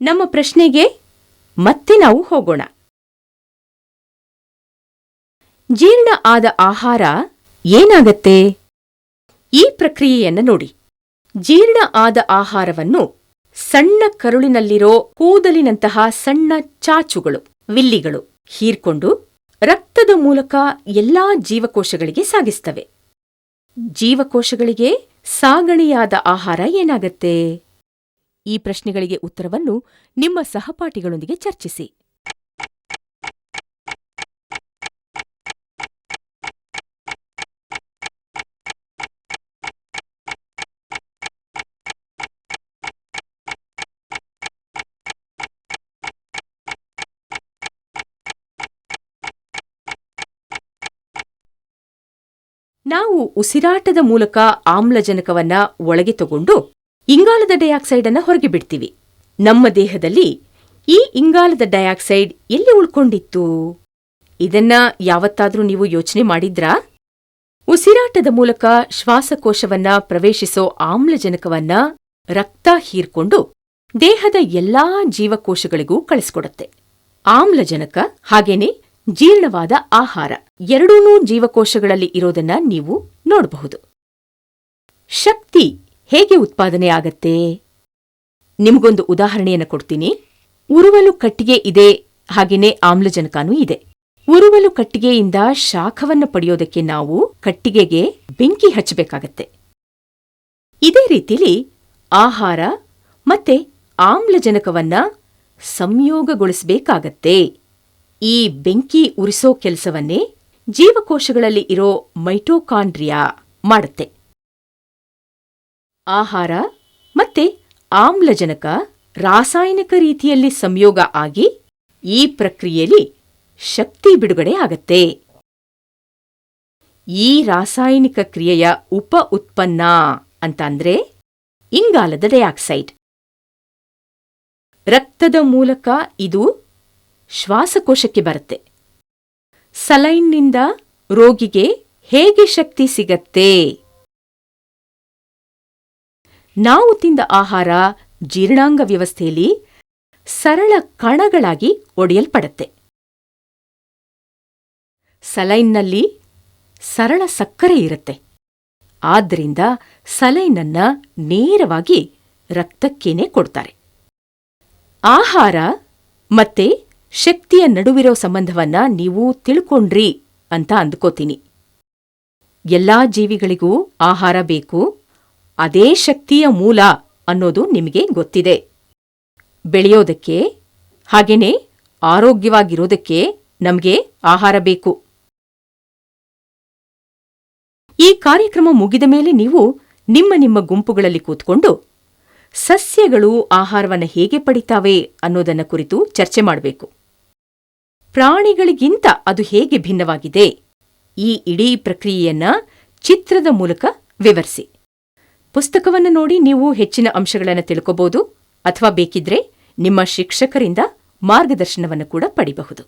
ನಮ್ಮ ಪ್ರಶ್ನೆಗೆ ಮತ್ತೆ ನಾವು ಹೋಗೋಣ. ಜೀರ್ಣ ಆದ ಆಹಾರ ಏನಾಗತ್ತೆ? ಈ ಪ್ರಕ್ರಿಯೆಯನ್ನು ನೋಡಿ. ಜೀರ್ಣ ಆದ ಆಹಾರವನ್ನು ಸಣ್ಣ ಕರುಳಿನಲ್ಲಿರೋ ಕೂದಲಿನಂತಹ ಸಣ್ಣ ಚಾಚುಗಳು, ವಿಲ್ಲಿಗಳು ಹೀರ್ಕೊಂಡು ರಕ್ತದ ಮೂಲಕ ಎಲ್ಲಾ ಜೀವಕೋಶಗಳಿಗೆ ಸಾಗಿಸ್ತವೆ. ಜೀವಕೋಶಗಳಿಗೆ ಸಾಗಣೆಯಾದ ಆಹಾರ ಏನಾಗತ್ತೆ? ಈ ಪ್ರಶ್ನೆಗಳಿಗೆ ಉತ್ತರವನ್ನು ನಿಮ್ಮ ಸಹಪಾಠಿಗಳೊಂದಿಗೆ ಚರ್ಚಿಸಿ. ನಾವು ಉಸಿರಾಟದ ಮೂಲಕ ಆಮ್ಲಜನಕವನ್ನ ಒಳಗೆ ತಗೊಂಡು ಇಂಗಾಲದ ಡೈಆಕ್ಸೈಡ್ ಅನ್ನು ಹೊರಗೆ ಬಿಡ್ತೀವಿ. ನಮ್ಮ ದೇಹದಲ್ಲಿ ಈ ಇಂಗಾಲದ ಡೈಆಕ್ಸೈಡ್ ಎಲ್ಲಿ ಉಳ್ಕೊಂಡಿತ್ತು? ಇದನ್ನ ಯಾವತ್ತಾದ್ರೂ ನೀವು ಯೋಚನೆ ಮಾಡಿದ್ರಾ? ಉಸಿರಾಟದ ಮೂಲಕ ಶ್ವಾಸಕೋಶವನ್ನ ಪ್ರವೇಶಿಸೋ ಆಮ್ಲಜನಕವನ್ನ ರಕ್ತ ಹೀರ್ಕೊಂಡು ದೇಹದ ಎಲ್ಲಾ ಜೀವಕೋಶಗಳಿಗೂ ಕಳಿಸ್ಕೊಡತ್ತೆ. ಆಮ್ಲಜನಕ ಹಾಗೇನೆ ಜೀರ್ಣವಾದ ಆಹಾರ ಎರಡೂನೂ ಜೀವಕೋಶಗಳಲ್ಲಿ ಇರೋದನ್ನ ನೀವು ನೋಡಬಹುದು. ಶಕ್ತಿ ಹೇಗೆ ಉತ್ಪಾದನೆ ಆಗತ್ತೆ ನಿಮಗೊಂದು ಉದಾಹರಣೆಯನ್ನು ಕೊಡ್ತೀನಿ. ಉರುವಲು ಕಟ್ಟಿಗೆ ಇದೆ ಹಾಗೆಯೇ ಆಮ್ಲಜನಕನೂ ಇದೆ. ಉರುವಲು ಕಟ್ಟಿಗೆಯಿಂದ ಶಾಖವನ್ನು ಪಡೆಯೋದಕ್ಕೆ ನಾವು ಕಟ್ಟಿಗೆಗೆ ಬೆಂಕಿ ಹಚ್ಚಬೇಕಾಗತ್ತೆ. ಇದೇ ರೀತಿಲಿ ಆಹಾರ ಮತ್ತೆ ಆಮ್ಲಜನಕವನ್ನ ಸಂಯೋಗಗೊಳಿಸಬೇಕಾಗತ್ತೆ. ಈ ಬೆಂಕಿ ಉರಿಸೋ ಕೆಲಸವನ್ನೇ ಜೀವಕೋಶಗಳಲ್ಲಿ ಇರೋ ಮೈಟೋಕಾಂಡ್ರಿಯಾ ಮಾಡುತ್ತೆ. ಆಹಾರ ಮತ್ತೆ ಆಮ್ಲಜನಕ ರಾಸಾಯನಿಕ ರೀತಿಯಲ್ಲಿ ಸಂಯೋಗ ಆಗಿ ಈ ಪ್ರಕ್ರಿಯೆಯಲ್ಲಿ ಶಕ್ತಿ ಬಿಡುಗಡೆ ಆಗತ್ತೆ. ಈ ರಾಸಾಯನಿಕ ಕ್ರಿಯೆಯ ಉಪ ಉತ್ಪನ್ನ ಅಂತಂದ್ರೆ ಇಂಗಾಲದ ಡೈಆಕ್ಸೈಡ್. ರಕ್ತದ ಮೂಲಕ ಇದು ಶ್ವಾಸಕೋಶಕ್ಕೆ ಬರುತ್ತೆ. ಸಲೈನ್ನಿಂದ ರೋಗಿಗೆ ಹೇಗೆ ಶಕ್ತಿ ಸಿಗತ್ತೆ? ನಾವು ತಿಂದ ಆಹಾರ ಜೀರ್ಣಾಂಗ ವ್ಯವಸ್ಥೆಯಲ್ಲಿ ಸರಳ ಕಣಗಳಾಗಿ ಒಡೆಯಲ್ಪಡತ್ತೆ. ಸಲೈನ್ನಲ್ಲಿ ಸರಳ ಸಕ್ಕರೆ ಇರುತ್ತೆ. ಆದ್ದರಿಂದ ಸಲೈನನ್ನ ನೇರವಾಗಿ ರಕ್ತಕ್ಕೇನೆ ಕೊಡ್ತಾರೆ. ಆಹಾರ ಮತ್ತೆ ಶಕ್ತಿಯ ನಡುವಿರೋ ಸಂಬಂಧವನ್ನ ನೀವು ತಿಳ್ಕೊಂಡ್ರಿ ಅಂತ ಅಂದ್ಕೋತೀನಿ. ಎಲ್ಲಾ ಜೀವಿಗಳಿಗೂ ಆಹಾರ ಬೇಕು. ಅದೇ ಶಕ್ತಿಯ ಮೂಲ ಅನ್ನೋದು ನಿಮಗೆ ಗೊತ್ತಿದೆ. ಬೆಳೆಯೋದಕ್ಕೆ, ಹಾಗೇನೇ ಆರೋಗ್ಯವಾಗಿರೋದಕ್ಕೆ ನಮಗೆ ಆಹಾರ ಬೇಕು. ಈ ಕಾರ್ಯಕ್ರಮ ಮುಗಿದ ಮೇಲೆ ನೀವು ನಿಮ್ಮ ನಿಮ್ಮ ಗುಂಪುಗಳಲ್ಲಿ ಕೂತ್ಕೊಂಡು ಸಸ್ಯಗಳು ಆಹಾರವನ್ನು ಹೇಗೆ ಪಡಿತಾವೆ ಅನ್ನೋದನ್ನ ಕುರಿತು ಚರ್ಚೆ ಮಾಡಬೇಕು. ಪ್ರಾಣಿಗಳಿಗಿಂತ ಅದು ಹೇಗೆ ಭಿನ್ನವಾಗಿದೆ, ಈ ಇಡೀ ಪ್ರಕ್ರಿಯೆಯನ್ನ ಚಿತ್ರದ ಮೂಲಕ ವಿವರಿಸಿ. ಪುಸ್ತಕವನ್ನು ನೋಡಿ ನೀವು ಹೆಚ್ಚಿನ ಅಂಶಗಳನ್ನು ತಿಳ್ಕೋಬಹುದು ಅಥವಾ ಬೇಕಿದ್ರೆ ನಿಮ್ಮ ಶಿಕ್ಷಕರಿಂದ ಮಾರ್ಗದರ್ಶನವನ್ನು ಕೂಡ ಪಡಿಬಹುದು.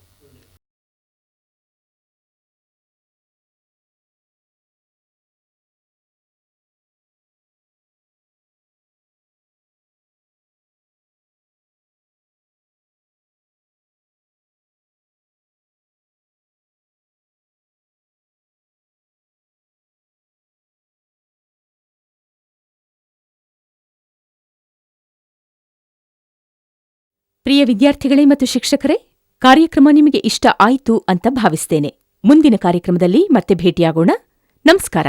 ಪ್ರಿಯ ವಿದ್ಯಾರ್ಥಿಗಳೇ ಮತ್ತು ಶಿಕ್ಷಕರೇ, ಕಾರ್ಯಕ್ರಮ ನಿಮಗೆ ಇಷ್ಟ ಆಯಿತು ಅಂತ ಭಾವಿಸ್ತೇನೆ. ಮುಂದಿನ ಕಾರ್ಯಕ್ರಮದಲ್ಲಿ ಮತ್ತೆ ಭೇಟಿಯಾಗೋಣ. ನಮಸ್ಕಾರ.